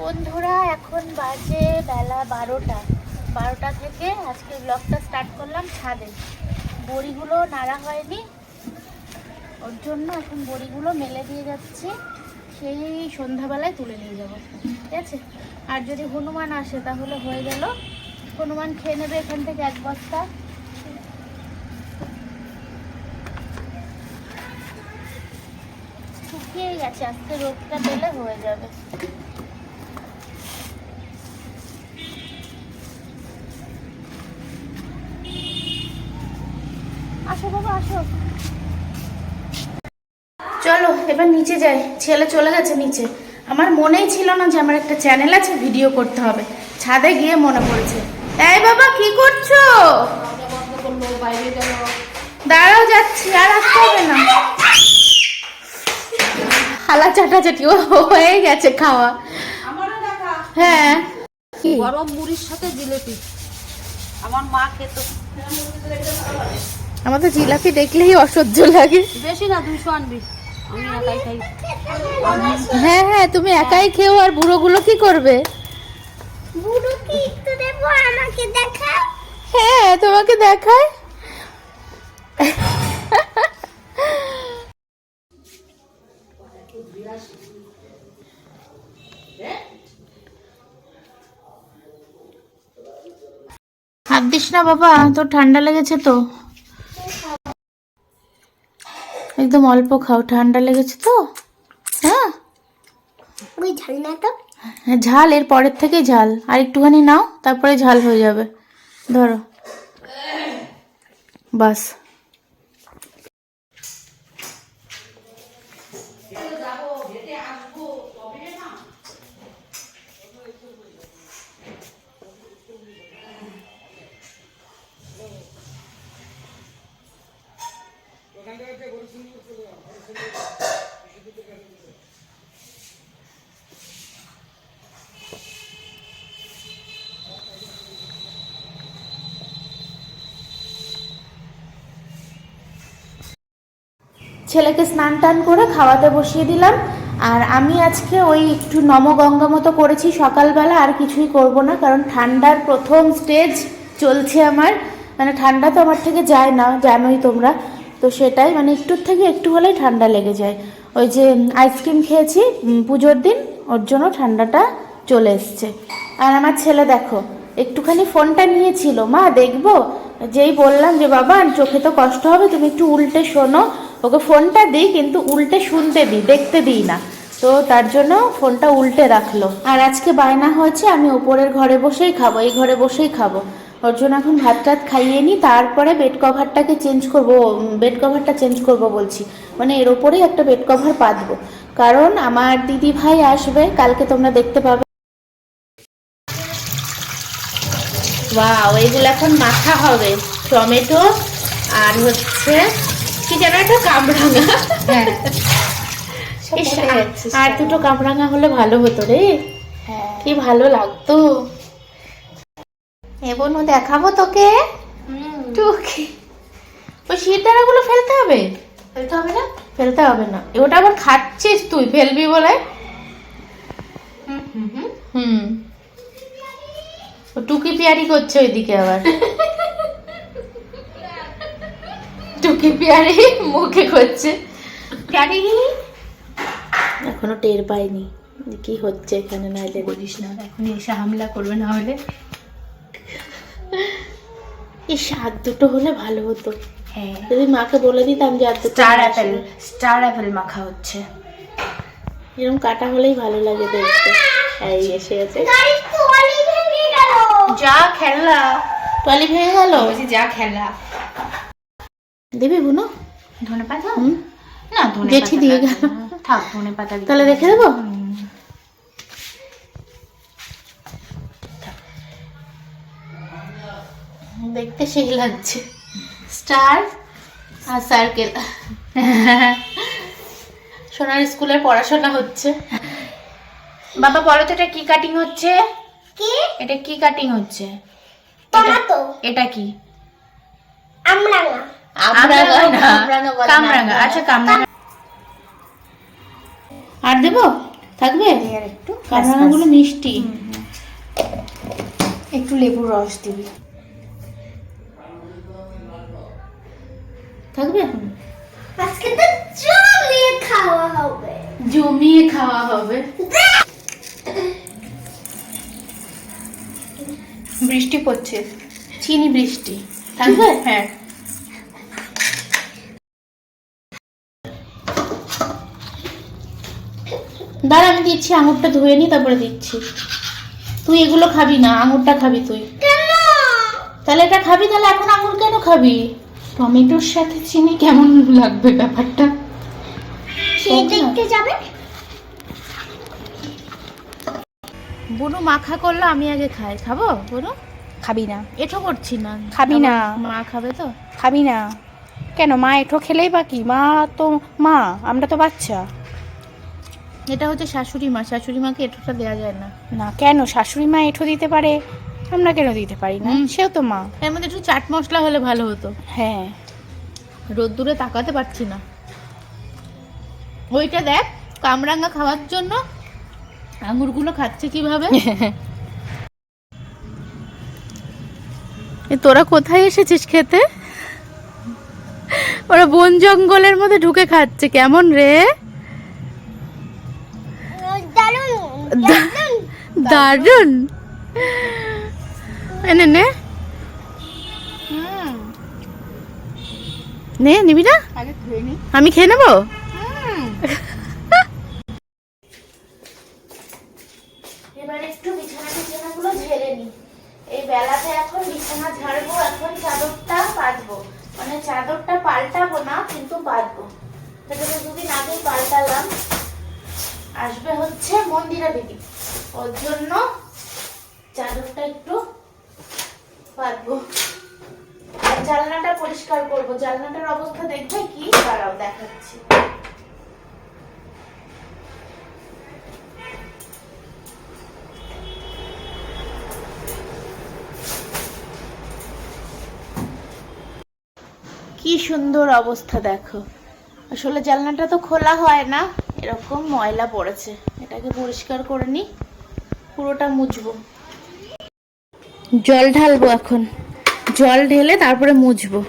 বন্ধুরা, এখন বাজে বেলা বারোটা। বারোটা থেকে আজকে ব্লগটা স্টার্ট করলাম ছাদে। বড়িগুলো নাড়া হয়নি। ওর জন্য এখন বড়িগুলো মেলে দিয়ে যাচ্ছি। সেই সন্ধ্যাবেলায় তুলে নিয়ে যাব। ঠিক আছে? আর যদি হনুমান আসে তাহলে হয়ে গেল। হনুমান খেয়ে নেবে এখান থেকে এক বস্তা। শুকিয়ে গেছে। আজকে রোগটা পেলে হয়ে যাবে। চলো এবার নিচে যাই। ছেলে চলে গেছে নিচে। আমার মনেই ছিল না যে আমার একটা চ্যানেল আছে ভিডিও করতে হবে। ছাদে গিয়ে মনে পড়েছে। এই বাবা কি করছ? দাঁড়াও যাচ্ছি আর আসতে হবে না। হালা চাটাচাটি হয়ে গেছে খাওয়া। হ্যাঁ। গরম মুড়ির সাথে জিলেপি। আমার মা খেত। আমার তো জিলাপি দেখলেই অসহ্য লাগে। বেশি না দুশো আনবি। আমি একাই খাই। হ্যাঁ হ্যাঁ তুমি একাই খেও আর বুড়োগুলো কি করবে? বুড়ো কি একটু দেবো আমাকে দেখা হ্যাঁ তোমাকে দেখায় হাত দিস না বাবা তোর ঠান্ডা লেগেছে তো? একদম অল্প খাও ঠান্ডা লেগেছে তো? হ্যাঁ? ওই ঝালনাটা? হ্যাঁ ঝাল এর পরের থেকে ঝাল। আর একটুখানি নাও তারপরে ঝাল হয়ে যাবে। ধরো। বাস। ছেলেকে স্নান টান করে খাওয়াতে বসিয়ে দিলাম। আর আমি আজকে ওই একটু নমগঙ্গা মতো করেছি। সকালবেলা আর কিছুই করব না, কারণ ঠান্ডার প্রথম স্টেজ চলছে আমার। মানে ঠান্ডা তো আমার থেকে যায় না, জানোই তোমরা। তো সেটাই মানে একটুর থেকে একটু হলেই ঠান্ডা লেগে যায়। ওই যে আইসক্রিম খেয়েছি পুজোর দিন, ওর জন্য ঠান্ডাটা চলে এসছে। আর আমার ছেলে দেখো, একটুখানি ফোনটা নিয়েছিল। মা, দেখব? যেই বললাম যে, বাবা চোখে তো কষ্ট হবে, তুমি একটু উল্টে শোনো। ওকে ফোনটা দিই, কিন্তু উল্টে শুনতে দিই, দেখতে দিই না। তো তার জন্য ফোনটা উল্টে রাখল। আর আজকে বায়না হয়েছে, আমি ওপরের ঘরে বসেই খাব, এই ঘরে বসেই খাব। ওর জন্য এখন ভাত টাত খাইয়ে নিই তারপরে বেড কভারটাকে চেঞ্জ করব বেড কভারটা চেঞ্জ করব বলছি। মানে এর ওপরেই একটা বেড কভার পাতবো। কারণ আমার দিদি ভাই আসবে, কালকে তোমরা দেখতে পাবে। ওয়াও এগুলো এখন মাখা হবে, টমেটো আর হচ্ছে কি যেন একটা কামরাঙা। হ্যাঁ। আর দুটো কামরাঙা হলে ভালো হতো রে। কি ভালো লাগতো। এবনু দেখাবো তোকে? টুকি ওই শিরদাঁড়াগুলো ফেলতে হবে? ফেলতে হবে না? ফেলতে হবে না। ওটা আবার খাচ্ছিস তুই ফেলবি বলে? হুম। ও টুকি পিয়ারি করছে ওইদিকে আবার। টুকি পিয়ারি মুখে করছে। প্যারি? এখনও টের পাইনি কি হচ্ছে এখানে নাইলে বলিস না এখন এসে হামলা করবে না হলে। এই স্বাদ দুটো হলে ভালো হতো। হ্যাঁ। যদি মাকে বলে দিতাম যে আর স্টার অ্যাপেল স্টার অ্যাপেল মাখা হচ্ছে। এরকম কাটা হলেই ভালো লাগে দেখতে। এই এসে আছে যা খেলা। টলি ভেঙে গেল? বলছি যা খেলা। দিবি বুনো? ধনে পাতা? না ধনে জেঠি পাতা দিয়ে গেল। থাক ধনে পাতা তাহলে রেখে দেবো? দেখতে সেই লাগছে। স্টার আর সার্কেল। সোনার স্কুলের পড়াশোনা হচ্ছে। বাবা বলো তো এটা কি কাটিং হচ্ছে? কি? এটা কি কাটিং হচ্ছে? টমেটো। এটা কি? আমরাঙা। কামরাঙা আচ্ছা কামরাঙা আর দেবো? থাকবে? আর একটু। কামরাঙাগুলো মিষ্টি। একটু লেবুর রস দিবি। থাকবে আজকে তো জমিয়ে খাওয়া হবে। জমিয়ে খাওয়া হবে। বৃষ্টি পড়ছে। চিনি বৃষ্টি। থাকবে হ্যাঁ। দাঁড়া আমি দিচ্ছি আঙুরটা ধুয়ে নি তারপরে দিচ্ছি। তুই এগুলো খাবি না আঙুরটা খাবি তুই। কেন? তাহলে এটা খাবি তাহলে এখন আঙুর কেন খাবি? টমেটোর সাথে চিনি কেমন লাগবে ব্যাপারটা? সে দেখতে যাবে। বুনু মাখা করল আমি আগে খাই। খাব বুনু? খাবি না। এঠো করছি না। খাবি না। মা খাবে তো? খাবি না। কেন মা এঠো খেলেই বা কি? মা তো মা আমরা তো বাচ্চা। এটা হচ্ছে শাশুড়ি মা। শাশুড়ি মাকে এঠোটা দেওয়া যায় না। না কেন? শাশুড়ি মা এঠো দিতে পারে? আমরা কেন দিতে পারি না। সেও তো মা। এর মধ্যে একটু চাট মশলা হলে ভালো হতো। হ্যাঁ। রোদ্দুরে তাকাতে পারছি না। ওইটা দেখ কামরাঙ্গা খাওয়ার জন্য আঙুরগুলো খাচ্ছে কীভাবে? এ তোরা কোথায় এসেছিস খেতে? ওরা বন জঙ্গলের মধ্যে ঢুকে খাচ্ছে। কেমন রে? দারুণ দা- দারুণ এনে নে। নে নিবি না। আমি খেয়ে নেব? এবার একটু বিছানা ঝেড়ে নি। এই বেলাতে এখন বিছানা ঝাড়বো এখন চাদরটা পাতবো মানে চাদরটা পাল্টাবো না কিন্তু পাতবো সেটা দুদিন আগেই পাল্টালাম। আসবে হচ্ছে মন্দিরা দিদি ওর জন্য চাদরটা একটু পাতবো জানলাটা পরিষ্কার করব। জানলাটার অবস্থা দেখবে কি? দাঁড়াও, দেখাচ্ছি। কি সুন্দর অবস্থা দেখো। আসলে জানলাটা তো খোলা হয় না। এরকম ময়লা পড়েছে। এটাকে পরিষ্কার করে নি, পুরোটা মুছবো। জল ঢালবো এখন। জল ঢেলে তারপরে মুছবো।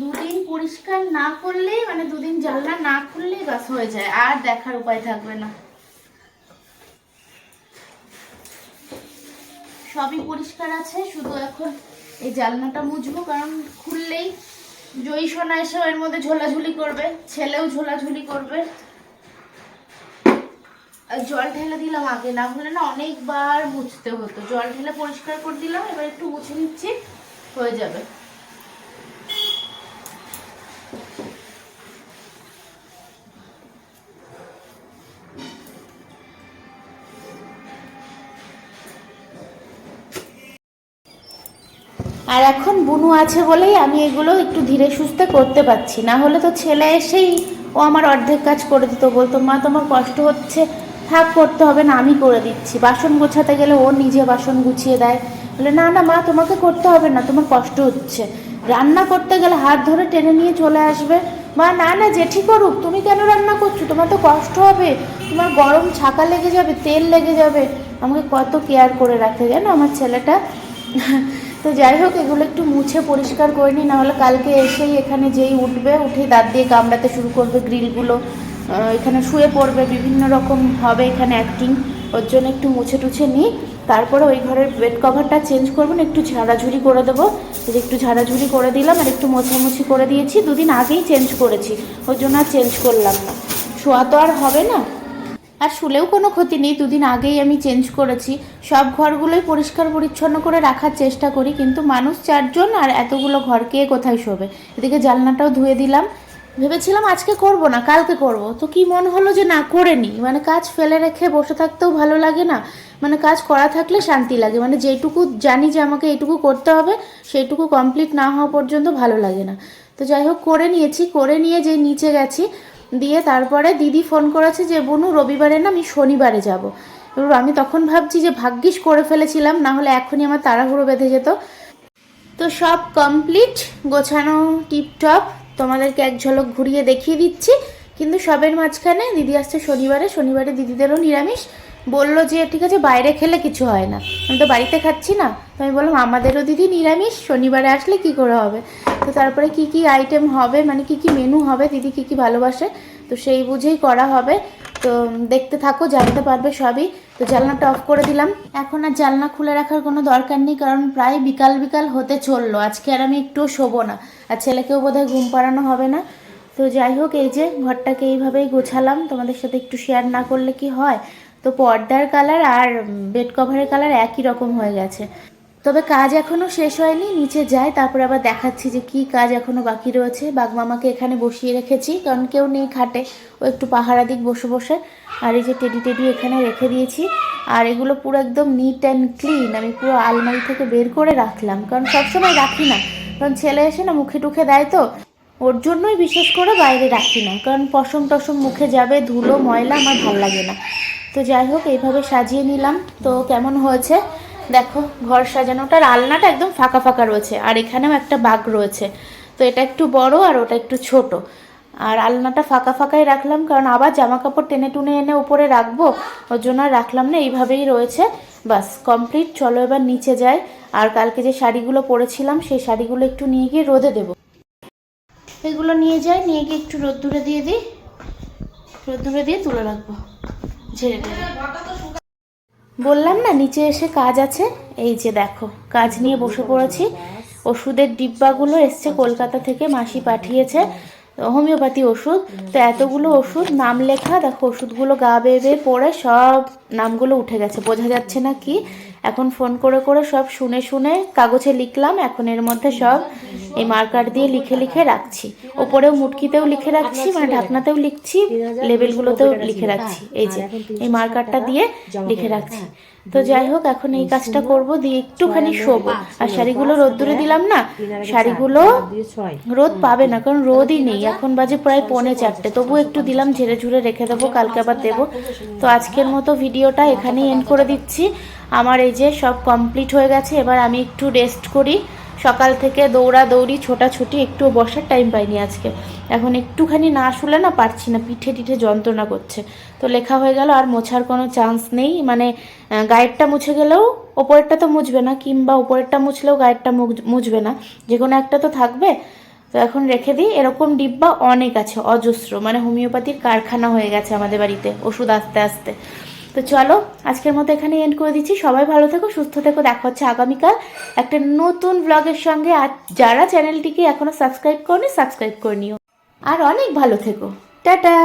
দুদিন পরিষ্কার না করলেই মানে দুদিন জানলা না খুললেই বাস হয়ে যায়, আর দেখার উপায় থাকবে না। সবই পরিষ্কার আছে, শুধু এখন এই জালনাটা মুছবো, কারণ খুললেই জয়ী সোনা এসে এর মধ্যে ঝোলাঝুলি করবে, ছেলেও ঝোলাঝুলি করবে। জল ঢেলে দিলাম আগে, না হলে না অনেকবার মুছতে হতো। জল ঢেলে পরিষ্কার করে দিলাম, এবার একটু মুছে নিচ্ছি, হয়ে যাবে। আর এখন বুনু আছে বলেই আমি এগুলো একটু ধীরে সুস্থে করতে পারছি। না হলে তো ছেলে এসেই ও আমার অর্ধেক কাজ করে দিত বলতো, মা, তোমার কষ্ট হচ্ছে, থাক, করতে হবে না, আমি করে দিচ্ছি। বাসন গোছাতে গেলে ও নিজে বাসন গুছিয়ে দেয়। বলে, না না, মা, তোমাকে করতে হবে না, তোমার কষ্ট হচ্ছে। রান্না করতে গেলে হাত ধরে টেনে নিয়ে চলে আসবে। মা, না না, জেঠি করুক, তুমি কেন রান্না করছ? তোমার তো কষ্ট হবে, তোমার গরম ছাকা লেগে যাবে, তেল লেগে যাবে। আমাকে কত কেয়ার করে রাখে জানো আমার ছেলেটা? তো যাই হোক, এগুলো একটু মুছে পরিষ্কার করে নিই, নাহলে কালকে এসেই এখানে যেই উঠবে উঠে দাঁত দিয়ে কামড়াতে শুরু করবে গ্রিলগুলো। এখানে শুয়ে পড়বে, বিভিন্ন রকম হবে এখানে অ্যাক্টিং ওর জন্য একটু মুছে টুছে নিই। তারপরে ওই ঘরের বেড কভারটা চেঞ্জ করব, না একটু ঝাড়াঝুড়ি করে দেবো। যে একটু ঝাড়াঝুড়ি করে দিলাম আর একটু মোছামুছি করে দিয়েছি, দুদিন আগেই চেঞ্জ করেছি, ওর জন্য আর চেঞ্জ করলাম না। শোয়া তো আর হবে না। আর শুলেও কোনো ক্ষতি নেই। দুদিন আগেই আমি চেঞ্জ করেছি। সব ঘরগুলোই পরিষ্কার পরিচ্ছন্ন করে রাখার চেষ্টা করি, কিন্তু মানুষ চারজন আর এতগুলো ঘর কে কোথায় শোবে? এদিকে জানলাটাও ধুয়ে দিলাম। ভেবেছিলাম আজকে করব না, কালকে করব। তো কি মন হলো যে না, করে নি। মানে কাজ ফেলে রেখে বসে থাকতেও ভালো লাগে না। মানে কাজ করা থাকলে শান্তি লাগে। মানে যেটুকু জানি যে আমাকে এইটুকু করতে হবে সেইটুকু কমপ্লিট না হওয়া পর্যন্ত ভালো লাগে না। তো যাই হোক, করে নিয়েছি। করে নিয়ে যে নিচে গেছি দিয়ে তারপরে দিদি ফোন করেছে যে, বনু, রবিবারে না আমি শনিবারে যাব। এবার আমি তখন ভাবছি যে, ভাগ্যিস করে ফেলেছিলাম, না হলে এখনই আমার তাড়াহুড়ো বেঁধে যেত। তো সব কমপ্লিট, গোছানো টিপটপ, তোমাদেরকে এক ঝলক ঘুরিয়ে দেখিয়ে দিচ্ছি। কিন্তু সবের মাঝখানে দিদি আসছে শনিবারে শনিবারে দিদিদেরও নিরামিষ। বলল যে, ঠিক আছে, বাইরে খেলে কিছু হয় না। আমি তো বাড়িতে খাচ্ছি না। তো আমি বললাম, আমাদেরও দিদি নিরামিষ, শনিবারে আসলে কি করে হবে? তো তারপরে কি কি আইটেম হবে মানে কি কি মেনু হবে, দিদি কি কি ভালোবাসে, তো সেই বুঝেই করা হবে। তো দেখতে থাকো, জানতে পারবে সবই। তো জানলাটা অফ করে দিলাম। এখন আর জানলা খুলে রাখার কোনো দরকার নেই, কারণ প্রায় বিকাল বিকাল হতে চলল। আজকে আর আমি একটুও শোবো না, আর ছেলেকেও বোধহয় ঘুম পাড়ানো হবে না। তো যাই হোক, এই যে ঘরটাকে এইভাবেই গোছালাম। তোমাদের সাথে একটু শেয়ার না করলে কি হয়? তো পর্দার কালার আর বেড কভারের কালার একই রকম হয়ে গেছে। তবে কাজ এখনও শেষ হয়নি, নিচে যাই, তারপরে আবার দেখাচ্ছি যে কি কাজ এখনও বাকি রয়েছে। বাগমামাকে এখানে বসিয়ে রেখেছি, কারণ কেউ নেই খাটে, ও একটু পাহারা দিক বসে বসে। আর এই যে টেডি টেডি এখানে রেখে দিয়েছি। আর এগুলো পুরো একদম নিট অ্যান্ড ক্লিন আমি পুরো আলমারি থেকে বের করে রাখলাম, কারণ সবসময় রাখি না। কারণ ছেলে এসে না মুখে টুখে দেয় তো, ওর জন্যই বিশেষ করে বাইরে রাখি না, কারণ পশম টসম মুখে যাবে, ধুলো, ময়লা আমার ভালো লাগে না। তো যাই হোক, এইভাবে সাজিয়ে নিলাম। তো কেমন হয়েছে? দেখো, ঘর সাজানোটার আলনাটা একদম ফাঁকা ফাঁকা রয়েছে। আর এখানেও একটা বাঘ রয়েছে। তো এটা একটু বড় আর ওটা একটু ছোট। আর আলনাটা ফাঁকা ফাঁকাই রাখলাম, কারণ আবার জামা কাপড় টেনে টুনে এনে উপরে রাখব, ওর জন্য রাখলাম না, এইভাবেই রয়েছে। বাস কমপ্লিট চলো এবার নিচে যাই। আর কালকে যে শাড়িগুলো পরেছিলাম, সেই শাড়িগুলো একটু নিয়ে গিয়ে রোদে দেবো। এগুলো নিয়ে যাই, নিয়ে গিয়ে একটু রোদ্দুরে দিয়ে দিই। রোদ্দুরে দিয়ে তুলে রাখব। ঝেড়ে দেবো। বললাম না, নিচে এসে কাজ আছে? এই যে দেখো, কাজ নিয়ে বসে পড়েছি। ওষুধের ডিব্বাগুলো এসছে কলকাতা থেকে, মাসি পাঠিয়েছে। হোমিওপ্যাথি ওষুধ। তো এতগুলো ওষুধ, নাম লেখা, দেখো ওষুধগুলো গা বেয়ে বেয়ে পড়ে, সব নামগুলো উঠে গেছে। বোঝা যাচ্ছে না কি? এখন ফোন করে করে সব শুনে শুনে কাগজে লিখলাম, এখন এর মধ্যে সব এই মার্কার দিয়ে লিখে লিখে রাখছি। ওপরেও মুটকিতেও লিখে রাখছি মানে ঢাকনাতেও লিখছি, লেবেলগুলোতেও লিখে রাখছি। এই যে, এই মার্কারটা দিয়ে লিখে রাখছি। তো যাই হোক, এখন এই কাজটা করব, দিয়ে একটুখানি শোবো। আর শাড়িগুলো রোদ্দুরে দিলাম না, শাড়িগুলো রোদ পাবে না, কারণ রোদই নেই। এখন বাজে প্রায় পৌনে চারটে তবু একটু দিলাম, ঝেড়ে ঝুড়ে রেখে দেবো, কালকে আবার দেবো। তো আজকের মতো ভিডিওটা এখানেই এন্ড করে দিচ্ছি। আমার এই যে সব কমপ্লিট হয়ে গেছে, এবার আমি একটু রেস্ট করি। সকাল থেকে দৌড়া দৌড়ি ছোটাছুটি, একটু বসার টাইম পাইনি আজকে। এখন একটুখানি না শুলে না পারছি না, পিঠে টিঠে যন্ত্রণা করছে। তো লেখা হয়ে গেল, আর মোছার কোনো চান্স নেই। মানে গায়েরটা মুছে গেলেও ওপরেরটা তো মুছবে না, কিংবা ওপরেরটা মুছলেও গায়েরটা মুছ- মুছবে না। যে কোনো একটা তো থাকবে। তো এখন রেখে দিই, এরকম ডিব্বা অনেক আছে, অজস্র। মানে হোমিওপ্যাথির কারখানা হয়ে গেছে আমাদের বাড়িতে, ওষুধ আস্তে আস্তে। তো চলো, আজকের মতো এখানে এন্ড করে দিচ্ছি। সবাই ভালো থেকো, সুস্থ থেকো, দেখা হচ্ছে আগামীকাল। একটা নতুন ব্লগের সঙ্গে, আর যারা চ্যানেলটিকে এখনও সাবস্ক্রাইব করনি সাবস্ক্রাইব করে নিও। আর অনেক ভালো থেকো। টাটা!